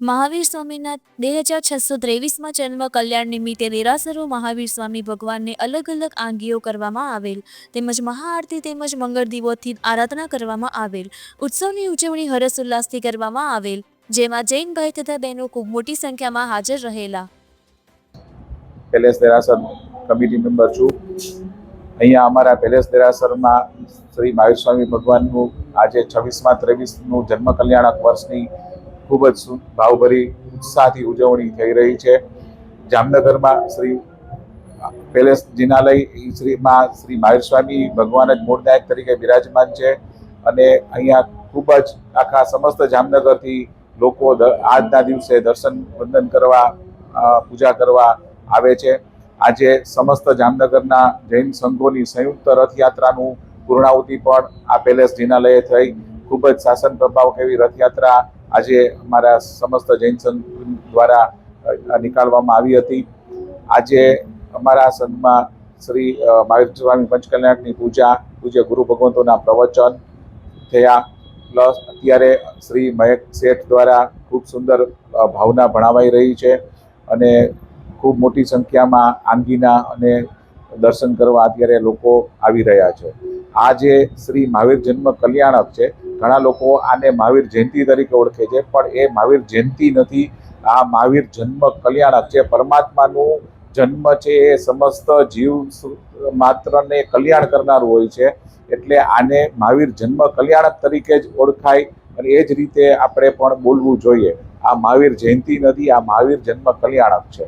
મહાવીર સ્વામીના બે હજાર છસો ત્રેવીસમાં જન્મ કલ્યાણ નિમિત્તે દેરાસરો મહાવીર સ્વામી ભગવાનને અલગ અલગ આંગીઓ કરવામાં આવેલ. તેમજ મહાઆરતી તેમજ મંગળ દીવોથી આરાધના કરવામાં આવેલ. ઉત્સવની ઉજવણી હરસ ઉલ્લાસથી કરવામાં આવેલ. જેમાં જૈન ભાઈ તથા બહેનો ખૂબ મોટી સંખ્યામાં હાજર રહેલા. પેલેસ દેરાસર કમિટી મેમ્બર છું. અહીંયા અમારા પેલેસ દેરાસરમાં શ્રી મહાવીર સ્વામી ભગવાનનું આજે છવ્વીસમાં ત્રેવીસનું જન્મ કલ્યાણક વર્ષની ખૂબ જ ભાવભરી ઉત્સાહથી ઉજવણી થઈ રહી છે. જામનગરમાં શ્રી પેલેસ જિનાલય શ્રીમાં શ્રી મહાવીર સ્વામી ભગવાન જ મૂળનાયક તરીકે બિરાજમાન છે અને અહીંયા ખૂબ જ આખા સમસ્ત જામનગરથી લોકો આજના દિવસે દર્શન, વંદન કરવા પૂજા કરવા આવે છે. આજે સમસ્ત જામનગરના જૈન સંઘોની સંયુક્ત રથયાત્રાનું પૂર્ણાહુતિ પણ આ પેલેસ જિનાલયે થઈ. ખૂબ જ શાસન પ્રભાવ કેવી રથયાત્રા આજે અમારા સમસ્ત જૈન સંઘ દ્વારા નીકાળવામાં આવી હતી. આજે અમારા સંઘમાં શ્રી મહાવીર સ્વામી પંચકલ્યાણની પૂજા, પૂજ્ય ગુરુ ભગવંતોના પ્રવચન થયા. પ્લસ અત્યારે શ્રી મહેક શેઠ દ્વારા ખૂબ સુંદર ભાવના ભણાવાઈ રહી છે અને ખૂબ મોટી સંખ્યામાં આંગીના અને દર્શન કરવા અત્યારે લોકો આવી રહ્યા છે. આ જે શ્રી મહાવીર જન્મ કલ્યાણક છે, ઘણા લોકો આને મહાવીર જયંતિ તરીકે ઓળખે છે, પણ એ મહાવીર જયંતિ નથી, આ મહાવીર જન્મ કલ્યાણક છે. પરમાત્માનું જન્મ છે એ સમસ્ત જીવ માત્રને કલ્યાણ કરનારું હોય છે, એટલે આને મહાવીર જન્મ કલ્યાણક તરીકે જ ઓળખાય અને એ જ રીતે આપણે પણ બોલવું જોઈએ. આ મહાવીર જયંતિ નથી, આ મહાવીર જન્મ કલ્યાણક છે.